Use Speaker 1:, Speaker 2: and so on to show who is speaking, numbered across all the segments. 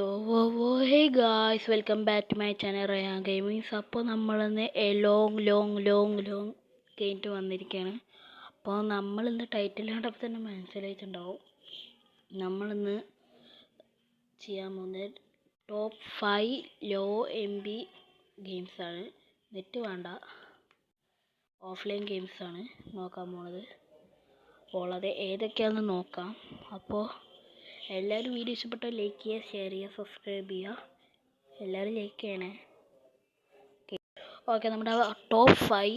Speaker 1: Whoa oh hey guys welcome back to my channel Rayan gamings അപ്പോൾ നമ്മളിന്ന് a long long long long കഴിഞ്ഞിട്ട് വന്നിരിക്കുകയാണ്. അപ്പോൾ നമ്മളിന്ന് ടൈറ്റിൽ കണ്ടപ്പോൾ തന്നെ മനസ്സിലായിട്ടുണ്ടാവും. നമ്മളിന്ന് ചെയ്യാൻ പോകുന്നത് top five low M B ഗെയിംസാണ് net വേണ്ട. ഓഫ്ലൈൻ ഗെയിംസാണ് നോക്കാൻ പോണത്. അപ്പോൾ അത് ഏതൊക്കെയാണെന്ന് നോക്കാം. അപ്പോൾ എല്ലാവരും വീഡിയോ ഇഷ്ടപ്പെട്ടോ ലൈക്ക് ചെയ്യുക ഷെയർ ചെയ്യുക സബ്സ്ക്രൈബ് ചെയ്യുക. എല്ലാവരും ലൈക്ക് ചെയ്യണേ. ഓക്കെ നമ്മുടെ ടോപ്പ് ഫൈവ്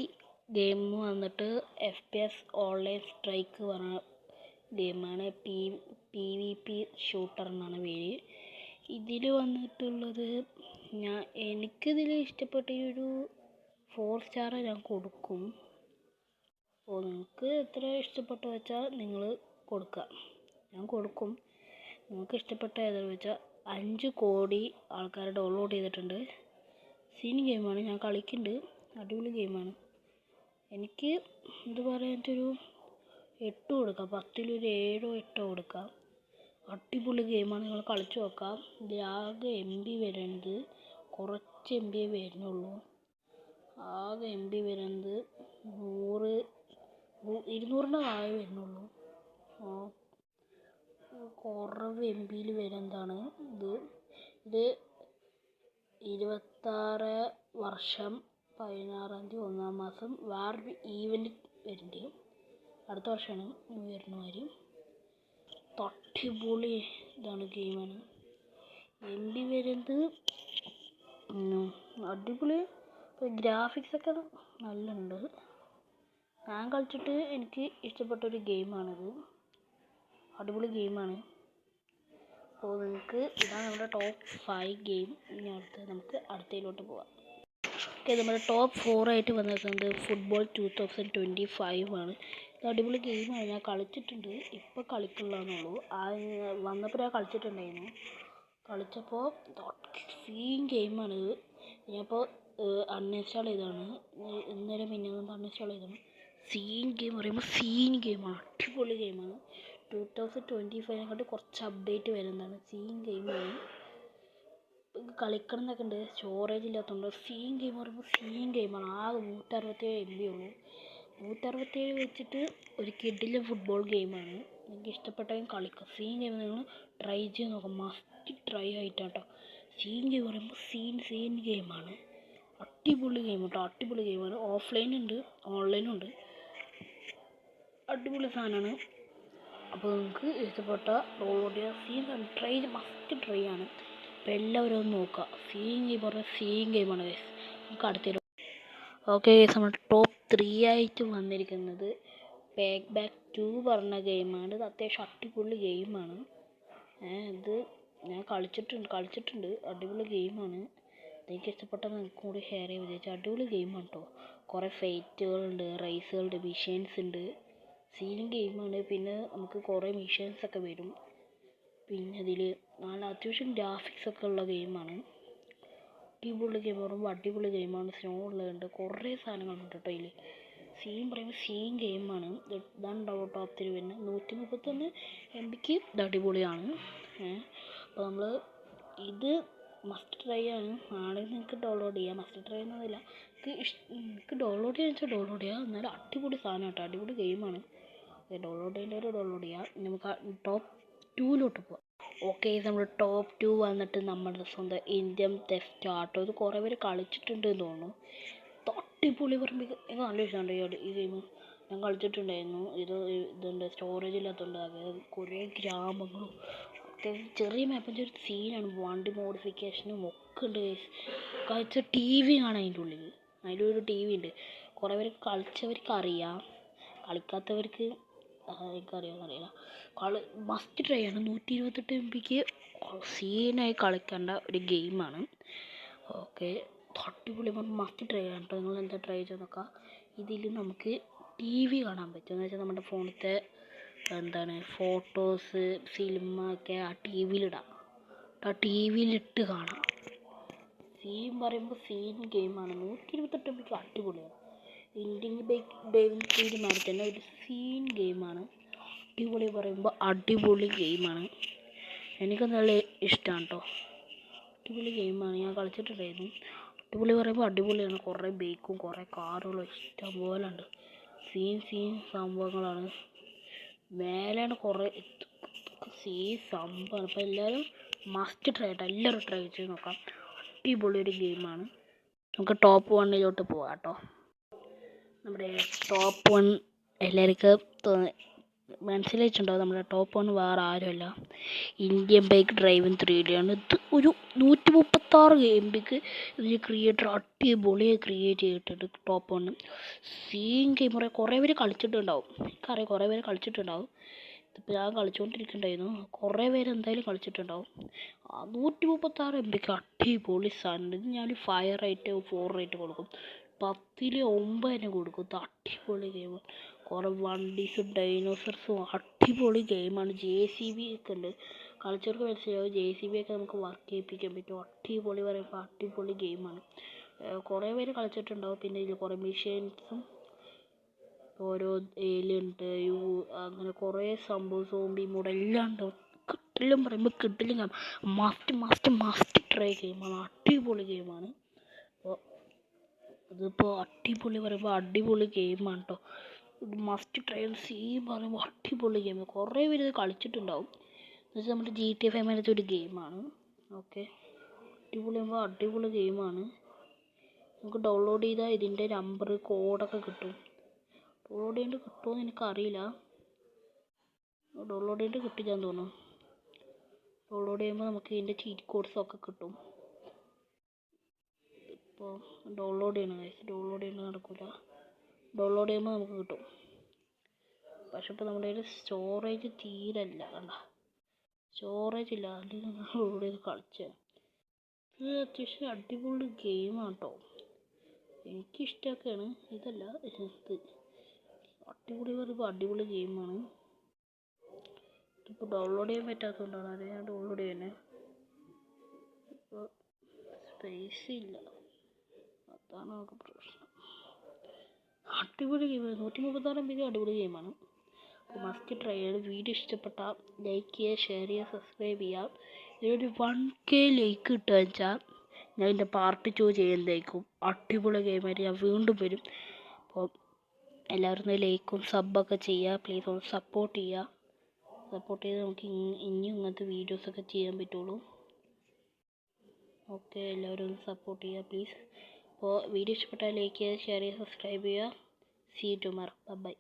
Speaker 1: ഗെയിം വന്നിട്ട് F P S online strike പറഞ്ഞ ഗെയിമാണ് P P V P shooter എന്നാണ് പേര്. ഇതിൽ വന്നിട്ടുള്ളത് ഞാൻ എനിക്കിതിൽ ഇഷ്ടപ്പെട്ട ഒരു ഫോർ സ്റ്റാർ ഞാൻ കൊടുക്കും. അപ്പോൾ നിങ്ങൾക്ക് എത്ര ഇഷ്ടപ്പെട്ടു വെച്ചാൽ നിങ്ങൾ കൊടുക്കുക ഞാൻ കൊടുക്കും. നിങ്ങൾക്ക് ഇഷ്ടപ്പെട്ട ഏതെന്ന് വെച്ചാൽ അഞ്ച് കോടി ആൾക്കാർ ഡൗൺലോഡ് ചെയ്തിട്ടുണ്ട്. സീൻ ഗെയിമാണ് ഞാൻ കളിക്കുന്നുണ്ട് അടിപൊളി ഗെയിമാണ് എനിക്ക് എന്ത് ഒരു എട്ട് കൊടുക്കാം. പത്തിലൊരു ഏഴോ എട്ടോ കൊടുക്കാം. അടിപൊളി ഗെയിമാണ് നിങ്ങൾ കളിച്ചു നോക്കാം. ആകെ എം ബി വരുന്നത് കുറച്ച് എം ബി വരുന്നുള്ളൂ. ആകെ എം ബി വരുന്നത് നൂറ് ഇരുന്നൂറിന്റെ താഴെ വരുന്നുള്ളൂ. കുറവ് എം ബിയിൽ വരുന്നതാണ്. ഇത് ഇത് ഇരുപത്താറ് വർഷം പതിനാറാം തീയതി ഒന്നാം മാസം വേറൊരു ഈവന്റ് വരുന്നുണ്ട്. അടുത്ത വർഷമാണ് ന്യൂ ഇയറിന് മാതിരി തട്ടിപൊളി ഇതാണ് ഗെയിമാണ് എം ബി വരുന്നത് അടിപൊളി. ഗ്രാഫിക്സ് ഒക്കെ നല്ലുണ്ട്. ഞാൻ കളിച്ചിട്ട് എനിക്ക് ഇഷ്ടപ്പെട്ട ഒരു ഗെയിമാണിത് അടിപൊളി ഗെയിമാണ്. അപ്പോൾ നിങ്ങൾക്ക് ഇതാണ് നമ്മുടെ ടോപ്പ് ഫൈവ് ഗെയിം ഇനി അടുത്ത് നമുക്ക് അടുത്തതിലോട്ട് പോവാം. ഓക്കെ നമ്മുടെ ടോപ്പ് ഫോറായിട്ട് വന്നിരിക്കുന്നത് football two thousand twenty five ആണ്. ഇത് അടിപൊളി ഗെയിമാണ് ഞാൻ കളിച്ചിട്ടുണ്ട്. ഇപ്പോൾ കളിക്കുള്ളതെന്നുള്ളൂ ആ വന്നപ്പോൾ ഞാൻ കളിച്ചിട്ടുണ്ടായിരുന്നു. കളിച്ചപ്പോൾ സീൻ ഇത് ഞാനിപ്പോൾ അൺഇൻസ്റ്റാൾ ചെയ്തതാണ്. ഇന്നലെ മിനിഞ്ഞാന്ന് അൺഇൻസ്റ്റാൾ ചെയ്തതാണ്. സീൻ ഗെയിം പറയുമ്പോൾ സീൻ ഗെയിമാണ് അടിപൊളി ഗെയിമാണ് ടു തൗസൻഡ് ട്വന്റി ഫൈവിനെക്കാട്ടി കുറച്ച് അപ്ഡേറ്റ് വരുന്നതാണ്. സീൻ ഗെയിമാണ് കളിക്കണം എന്നൊക്കെ ഉണ്ട്. സ്റ്റോറേജ് ഇല്ലാത്തതുകൊണ്ട് സീൻ ഗെയിം പറയുമ്പോൾ സീൻ ഗെയിമാണ് ആകെ നൂറ്ററുപത്തേഴ് എം ബി ഉള്ളൂ. നൂറ്ററുപത്തേഴ് വെച്ചിട്ട് ഒരു കിഡിലെ ഫുട്ബോൾ ഗെയിമാണ് നിങ്ങൾക്ക് ഇഷ്ടപ്പെട്ടെങ്കിൽ കളിക്കുക സീൻ ഗെയിം നിങ്ങൾ ട്രൈ ചെയ്ത് നോക്കാം. മസ്റ്റ് ട്രൈ ആയിട്ടാട്ടോ. സീൻ ഗെയിം പറയുമ്പോൾ സീൻ സീൻ ഗെയിമാണ് അടിപൊളി ഗെയിം കേട്ടോ അടിപൊളി ഗെയിമാണ് ഓഫ്ലൈൻ ഉണ്ട് ഓൺലൈനും ഉണ്ട്. അടിപൊളി സാധനമാണ്. അപ്പോൾ നിങ്ങൾക്ക് ഇഷ്ടപ്പെട്ട റോഡിയ സീൻ ട്രൈ മസ്റ്റ് ട്രൈ ആണ്. അപ്പോൾ എല്ലാവരും ഒന്ന് നോക്കുക. സീയിങ് ഗെയിം പറഞ്ഞാൽ സീയിങ് ഗെയിമാണ് ഗൈസ് നമുക്ക് അടുത്തൊരു ഓക്കെ ഗൈസ് നമ്മൾ ടോപ്പ് ത്രീ ആയിട്ട് വന്നിരിക്കുന്നത് ബാക്ക് ബാക്ക് ടു പറഞ്ഞ ഗെയിമാണ് ഇത് അത്യാവശ്യം അടിപൊളി ഗെയിമാണ് ഇത് ഞാൻ കളിച്ചിട്ടുണ്ട് കളിച്ചിട്ടുണ്ട്. അടിപൊളി ഗെയിമാണ് എനിക്ക് ഇഷ്ടപ്പെട്ട നിങ്ങൾക്ക് കൂടി ഷെയർ ചെയ്യാൻ വിചാരിച്ചു അടിപൊളി ഗെയിമാണ് കേട്ടോ കുറേ ഫൈറ്റുകളുണ്ട് റൈസുകളുണ്ട് മിഷൻസ് ഉണ്ട്. സീനും ഗെയിമാണ്. പിന്നെ നമുക്ക് കുറേ മിഷൻസ് ഒക്കെ വരും. പിന്നെ ഇതിൽ നല്ല അത്യാവശ്യം ഗ്രാഫിക്സ് ഒക്കെ ഉള്ള ഗെയിമാണ്. അടിപൊളി ഗെയിം പറയുമ്പോൾ അടിപൊളി ഗെയിമാണ്. സ്നോ ഉള്ളതുണ്ട് കുറേ സാധനങ്ങളുണ്ട് കേട്ടോ ഇതിൽ സീൻ പറയുമ്പോൾ സീൻ ഗെയിമാണ്. ഇതാണ് ഉണ്ടാവും ടോപ്പ് ത്രീ വരുന്നത് നൂറ്റി മുപ്പത്തൊന്ന് എം ബിക്ക് ഇത് അടിപൊളിയാണ്. അപ്പോൾ നമ്മൾ ഇത് മസ്റ്റ് ട്രൈ ആണ്. ആണെങ്കിൽ നിങ്ങൾക്ക് ഡൗൺലോഡ് ചെയ്യാം. മസ്റ്റ് ട്രൈ എന്നതില്ല എനിക്ക് ഡൗൺലോഡ് ചെയ്യാൻ വെച്ചാൽ ഡൗൺലോഡ് ചെയ്യാം. എന്നാലും അടിപൊളി സാധനം കേട്ടോ. അടിപൊളി ഗെയിമാണ്. ഡൗൺലോഡ് ചെയ്യേണ്ടവർ ഡൗൺലോഡ് ചെയ്യാം. നമുക്ക് ടോപ്പ് ടൂവിലോട്ട് പോവാം. ഓക്കെ ഇത് നമ്മൾ ടോപ്പ് ടു വന്നിട്ട് നമ്മുടെ സ്വന്തം ഇന്ത്യൻ തെഫ്റ്റ് ആട്ടോ ഇത് കുറേ പേര് കളിച്ചിട്ടുണ്ട് എന്ന് തോന്നുന്നു. തട്ടിപ്പൊളി പറയുമ്പോൾ ഇത് നല്ല വിഷയമുണ്ട് ഈ ഗെയിം ഞാൻ കളിച്ചിട്ടുണ്ടായിരുന്നു. ഇത് ഇതുണ്ട് സ്റ്റോറേജ് ഇല്ലാത്തതുകൊണ്ട് അതായത് കുറേ ഗ്രാമങ്ങളും അത്യാവശ്യം ചെറിയ മാപ്പിന്റെ ഒരു സീനാണ് വണ്ടി മോഡിഫിക്കേഷനും ഒക്കെ ഉണ്ട് കളിച്ച ടി വി ആണ് അതിന്റെ ഉള്ളിൽ അതിലൊരു ടി വി ഉണ്ട്. കുറേ പേർ കളിച്ചവർക്ക് അറിയാം. കളിക്കാത്തവർക്ക് എനിക്കറിയാമെന്ന് അറിയില്ല. കളി മസ്റ്റ് ട്രൈ ആണ്. നൂറ്റി ഇരുപത്തെട്ട് എം ബിക്ക് സീനായി കളിക്കേണ്ട ഒരു ഗെയിമാണ് ഓക്കെ അടിപൊളി മസ്റ്റ് ട്രൈ ആണ് കേട്ടോ നിങ്ങൾ എന്താ ട്രൈ ചെയ്ത് നോക്കുക ഇതിൽ നമുക്ക് ടി വി കാണാൻ പറ്റും. എന്ന് വെച്ചാൽ നമ്മുടെ ഫോണിലത്തെ എന്താണ് ഫോട്ടോസ് സിനിമ ഒക്കെ ആ ടി വിയിലിടാം ആ ടി വിയിലിട്ട് കാണാം. സീൻ പറയുമ്പോൾ സീൻ ഗെയിമാണ് നൂറ്റി ഇരുപത്തെട്ട് എം ബിക്ക് അടിപൊളിയാണ്. ഇന്ത്യൻ ഡേവിഡ് ഫീൽഡ് മാതിരി തന്നെ ഒരു സീൻ ഗെയിമാണ് അടിപൊളി പറയുമ്പോൾ അടിപൊളി ഗെയിമാണ് എനിക്ക് നല്ല ഇഷ്ടമാണ് കേട്ടോ അടിപൊളി ഗെയിമാണ് ഞാൻ കളിച്ചിട്ടുണ്ടായിരുന്നു. അടിപൊളി പറയുമ്പോൾ അടിപൊളിയാണ്. കുറേ ബൈക്കും കുറേ കാറുകളും ഇഷ്ടം പോലെ ഉണ്ട്. സീൻ സീൻ സംഭവങ്ങളാണ്. മേലെയാണ് കുറേ സീ സംഭവമാണ് അപ്പോൾ എല്ലാവരും മസ്റ്റ് ട്രൈ ആയിട്ട് എല്ലാവരും ട്രൈ ചെയ്ത് നോക്കാം. അടിപൊളി ഒരു ഗെയിമാണ് നമുക്ക് ടോപ്പ് വണ്ണിലോട്ട് പോകാം കേട്ടോ നമ്മുടെ ടോപ്പ് വൺ എല്ലാവർക്കും മനസ്സിലായിട്ടുണ്ടാവും നമ്മുടെ ടോപ്പ് വൺ വേറെ ആരുമല്ല. Indian bike driving three D ആണ്. ഇത് ഒരു നൂറ്റി മുപ്പത്താറ് എം ബിക്ക് ഇതിന് ക്രിയേറ്റർ അടിപൊളിയായി ക്രിയേറ്റ് ചെയ്തിട്ടുണ്ട് ടോപ്പ് വൺ സീൻ ക്യാമറ കുറേ പേര് കളിച്ചിട്ടുണ്ടാവും. എനിക്കറിയാം കുറേ പേര് കളിച്ചിട്ടുണ്ടാവും. ഇതിപ്പോൾ ഞാൻ കളിച്ചുകൊണ്ടിരിക്കുന്നുണ്ടായിരുന്നു കുറേ പേര് എന്തായാലും കളിച്ചിട്ടുണ്ടാവും. നൂറ്റി മുപ്പത്താറ് എം ബിക്ക് അടിപൊളി സാധനം ഇത് ഞാൻ ഫയർ റേറ്റ് ഫോർ റേറ്റ് കൊടുക്കും. പത്തിൽ ഒമ്പതിന് കൊടുക്കും. ഇത് അടിപൊളി ഗെയിം കുറേ വണ്ടീസും ഡൈനോസർസും അടിപൊളി ഗെയിമാണ് ജെ സി ബി ഒക്കെ ഉണ്ട് കളിച്ചവർക്ക് മനസ്സിലാവും. ജെ സി ബി ഒക്കെ നമുക്ക് വർക്ക് ചെയ്യിപ്പിക്കാൻ പറ്റും. അടിപൊളി പറയുമ്പോൾ അടിപൊളി ഗെയിമാണ് കുറേ പേര് കളിച്ചിട്ടുണ്ടാവും. പിന്നെ ഇതിൽ കുറേ മെഷീൻസും ഓരോ ഏലുണ്ട് യു അങ്ങനെ കുറേ സംഭവം സോംബി മൂടെ എല്ലാം ഉണ്ട് കിട്ടിലും പറയുമ്പോൾ കിട്ടിലും മസ്റ്റ് മസ്റ്റ് മസ്റ്റ് ട്രൈ ഗെയിമാണ് അടിപൊളി ഗെയിമാണ് അപ്പോൾ ഇതിപ്പോൾ അടിപൊളി പറയുമ്പോൾ അടിപൊളി ഗെയിമാണ് കേട്ടോ മസ്റ്റ് ട്രൈ സീ പറയുമ്പോൾ അടിപൊളി ഗെയിം കുറേ പേര് ഇത് കളിച്ചിട്ടുണ്ടാവും. എന്നുവെച്ചാൽ നമ്മുടെ ജി ടി എഫ് എമ്മിനകത്തെ ഒരു ഗെയിമാണ് ഓക്കെ അടിപൊളി ആകുമ്പോൾ അടിപൊളി ഗെയിമാണ് നമുക്ക് ഡൗൺലോഡ് ചെയ്താൽ ഇതിന്റെ നമ്പർ കോഡൊക്കെ കിട്ടും. ഡൗൺലോഡ് ചെയ്തിട്ട് കിട്ടുമോ എന്ന് എനിക്കറിയില്ല. ഡൗൺലോഡ് ചെയ്യേണ്ട കിട്ടില്ല എന്ന് തോന്നുന്നു. ഡൗൺലോഡ് ചെയ്യുമ്പോൾ നമുക്ക് ഇതിന്റെ ചീറ്റ് കോഡ്സൊക്കെ കിട്ടും. ഇപ്പോൾ ഡൗൺലോഡ് ചെയ്യണം ഗൈസ് ഡൗൺലോഡ് ചെയ്യുന്നത് നടക്കില്ല ഡൗൺലോഡ് ചെയ്യുമ്പോൾ നമുക്ക് കിട്ടും. പക്ഷെ ഇപ്പോൾ നമ്മുടെ കയ്യിൽ സ്റ്റോറേജ് തീരല്ല കണ്ട. സ്റ്റോറേജ് ഇല്ല. അതിൽ ഡൗൺലോഡ് ചെയ്ത് കളിച്ച്. ഇത് അത്യാവശ്യം അടിപൊളി ഗെയിമാണ് കേട്ടോ എനിക്കിഷ്ടമൊക്കെയാണ് ഇതല്ല ഇത് അടിപൊളി പറയുമ്പോൾ അടിപൊളി ഗെയിമാണ് ഇപ്പോൾ ഡൗൺലോഡ് ചെയ്യാൻ പറ്റാത്തതുകൊണ്ടാണ്. അത് ഞാൻ ഡൗൺലോഡ് ചെയ്യുന്നത് ഇപ്പോൾ സ്പേസ് ഇല്ല. അതാണ് നമുക്ക് പ്രശ്നം. അടിപൊളി ഗെയിമാണ്. നൂറ്റി മുപ്പത്താറ് പേര് അടിപൊളി ഗെയിമാണ്. അപ്പോൾ മസ്റ്റ് ട്രൈ ചെയ്ത് വീഡിയോ ഇഷ്ടപ്പെട്ട ലൈക്ക് ചെയ്യുക ഷെയർ ചെയ്യുക സബ്സ്ക്രൈബ് ചെയ്യുക ഇതിനൊരു വൺ കെ ലൈക്ക് കിട്ടുക വെച്ചാൽ ഞാൻ ഇതിന്റെ പാർട്ട് ടു ചെയ്യുന്നതായിരിക്കും. അടിപൊളി ഗെയിമായിട്ട് ഞാൻ വീണ്ടും വരും. അപ്പോൾ എല്ലാവരും ലൈക്കും സബ്ബൊക്കെ ചെയ്യുക പ്ലീസ് ഒന്ന് സപ്പോർട്ട് ചെയ്യുക സപ്പോർട്ട് ചെയ്ത് നമുക്ക് ഇനി- ഇങ്ങനത്തെ വീഡിയോസൊക്കെ ചെയ്യാൻ പറ്റുള്ളൂ. ഓക്കെ എല്ലാവരും ഒന്ന് സപ്പോർട്ട് ചെയ്യുക പ്ലീസ് അപ്പോൾ വീഡിയോ ഇഷ്ടപ്പെട്ടാൽ ലൈക്ക് ചെയ്യുക ഷെയർ ചെയ്യുക സബ്സ്ക്രൈബ് ചെയ്യുക. See ടുമാർ by